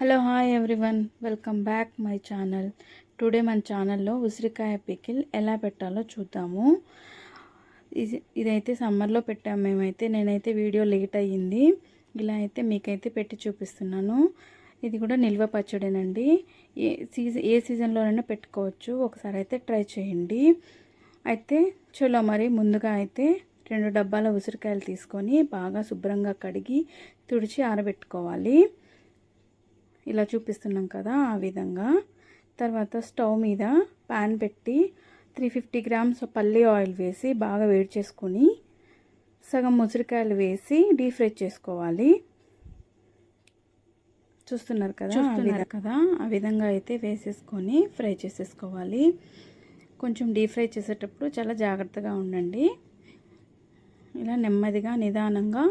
Hello hi everyone welcome back my channel today మన ఛానల్లో ఉసిరికాయ పికిల్ ఎలా పెట్టాలో చూద్దాము. ఇది ఇదైతే సమ్మర్లో పెట్టాము మేమైతే. నేనైతే వీడియో లేట్ అయ్యింది. ఇలా అయితే మీకైతే పెట్టి చూపిస్తున్నాను. ఇది కూడా నిల్వ పచ్చడేనండి. ఏ సీజన్ ఏ సీజన్లోనైనా పెట్టుకోవచ్చు. ఒకసారి అయితే ట్రై చేయండి. అయితే చలో మరి ముందుగా అయితే రెండు డబ్బాల ఉసిరికాయలు తీసుకొని బాగా శుభ్రంగా కడిగి తుడిచి ఆరబెట్టుకోవాలి. ఇలా చూపిస్తున్నాం కదా ఆ విధంగా. తర్వాత స్టవ్ మీద ప్యాన్ పెట్టి త్రీ ఫిఫ్టీ గ్రామ్స్ పల్లి ఆయిల్ వేసి బాగా వేడి చేసుకొని సగం ముసిరికాయలు వేసి డీప్ ఫ్రై చేసుకోవాలి. చూస్తున్నారు కదా చూస్తున్నారు కదా ఆ విధంగా అయితే వేసేసుకొని ఫ్రై చేసేసుకోవాలి. కొంచెం డీప్ ఫ్రై చేసేటప్పుడు చాలా జాగ్రత్తగా ఉండండి. ఇలా నెమ్మదిగా నిదానంగా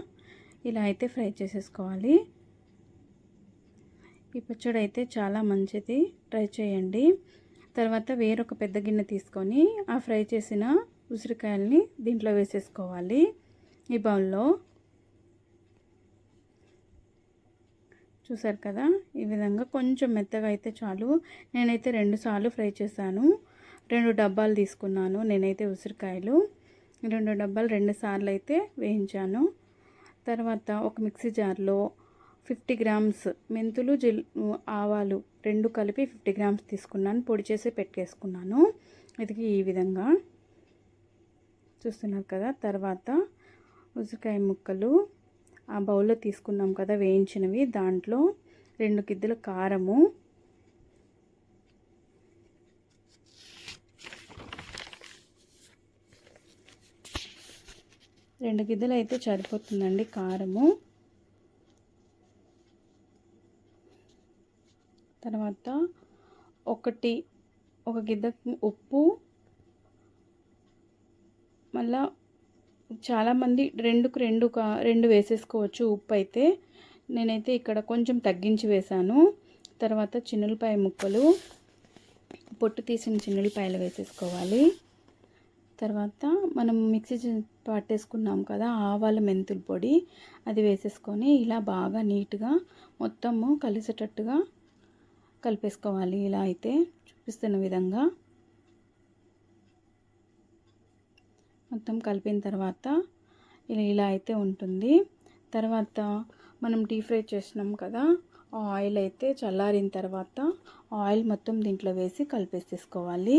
ఇలా అయితే ఫ్రై చేసేసుకోవాలి. ఈ పచ్చడి అయితే చాలా మంచిది. ట్రై చేయండి. తర్వాత వేరొక పెద్ద గిన్నె తీసుకొని ఆ ఫ్రై చేసిన ఉసిరికాయల్ని దీంట్లో వేసేసుకోవాలి. ఈ బౌల్లో చూసారు కదా? ఈ విధంగా కొంచెం మెత్తగా అయితే చాలు. నేనైతే రెండు సార్లు ఫ్రై చేశాను. రెండు డబ్బాలు తీసుకున్నాను నేనైతే ఉసిరికాయలు. రెండు డబ్బాలు రెండు సార్లు అయితే వేయించాను. తర్వాత ఒక మిక్సీ జార్లో ఫిఫ్టీ గ్రామ్స్ మెంతులు జిల్ ఆవాలు రెండు కలిపి ఫిఫ్టీ గ్రామ్స్ తీసుకున్నాను. పొడి చేసి పెట్టేసుకున్నాను. ఇది ఈ విధంగా. చూస్తున్నారు కదా? తర్వాత ఉసిరికాయ ముక్కలు. ఆ బౌల్లో తీసుకున్నాం కదా వేయించినవి. దాంట్లో రెండు గిద్దెల కారము. రెండు గిద్దలు అయితే సరిపోతుందండి కారము. తర్వాత ఒకటి ఒక గిద్ద ఉప్పు. మళ్ళా చాలామంది రెండుకు రెండు కా రెండు వేసేసుకోవచ్చు ఉప్పు అయితే నేనైతే ఇక్కడ కొంచెం తగ్గించి వేశాను. తర్వాత చిన్నులపాయ ముక్కలు పొట్టు తీసిన చిన్నులపాయలు వేసేసుకోవాలి. తర్వాత మనం మిక్సీ పట్టేసుకున్నాం కదా ఆవాల మెంతుల పొడి అది వేసేసుకొని ఇలా బాగా నీట్గా మొత్తము కలిసేటట్టుగా కలిపేసుకోవాలి. ఇలా అయితే చూపిస్తున్న విధంగా మొత్తం కలిపిన తర్వాత ఇలా ఇలా అయితే ఉంటుంది. తర్వాత మనం డీప్ ఫ్రై చేసినాం కదా ఆ ఆయిల్ అయితే చల్లారిన తర్వాత ఆయిల్ మొత్తం దీంట్లో వేసి కలిపేసేసుకోవాలి.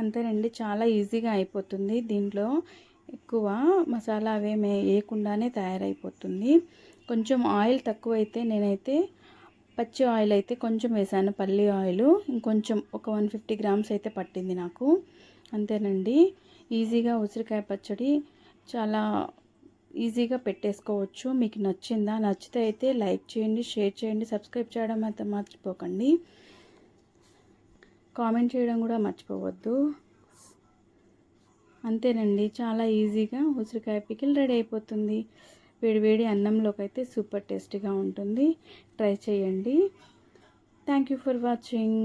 అంతేనండి చాలా ఈజీగా అయిపోతుంది. దీంట్లో ఎక్కువ మసాలా అవేమి వేయకుండానే తయారైపోతుంది. కొంచెం ఆయిల్ తక్కువైతే నేనైతే పచ్చి ఆయిల్ అయితే కొంచెం వేసాను పల్లి ఆయిల్. ఇంకొంచెం ఒక వన్ ఫిఫ్టీ గ్రామ్స్ అయితే పట్టింది నాకు. అంతేనండి. ఈజీగా ఉసిరికాయ పచ్చడి చాలా ఈజీగా పెట్టేసుకోవచ్చు. మీకు నచ్చిందా నచ్చితే అయితే లైక్ చేయండి షేర్ చేయండి సబ్స్క్రైబ్ చేయడం అయితే మర్చిపోకండి. కామెంట్ చేయడం కూడా మర్చిపోవద్దు. అంతేనండి. చాలా ఈజీగా ఉసిరికాయ పికిల్ రెడీ అయిపోతుంది. వేడివేడి అన్నంలోకి అయితే సూపర్ టేస్టీగా ఉంటుంది. ట్రై చేయండి. Thank you for watching